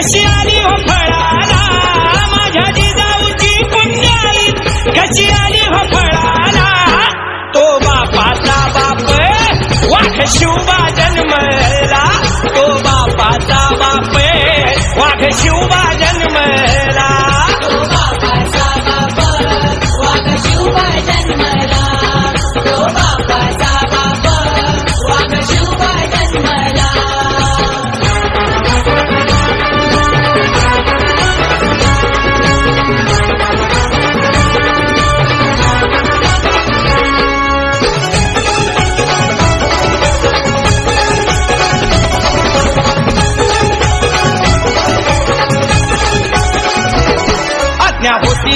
कशी आली हो फळाला माझ्या जिजाऊची पुण्याई कशी आली हो फळाला तो बापाचा बाप वाघ शिवबा जन्मला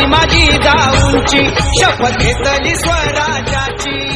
माझी जाऊंची शपथ घेतली स्वराजाची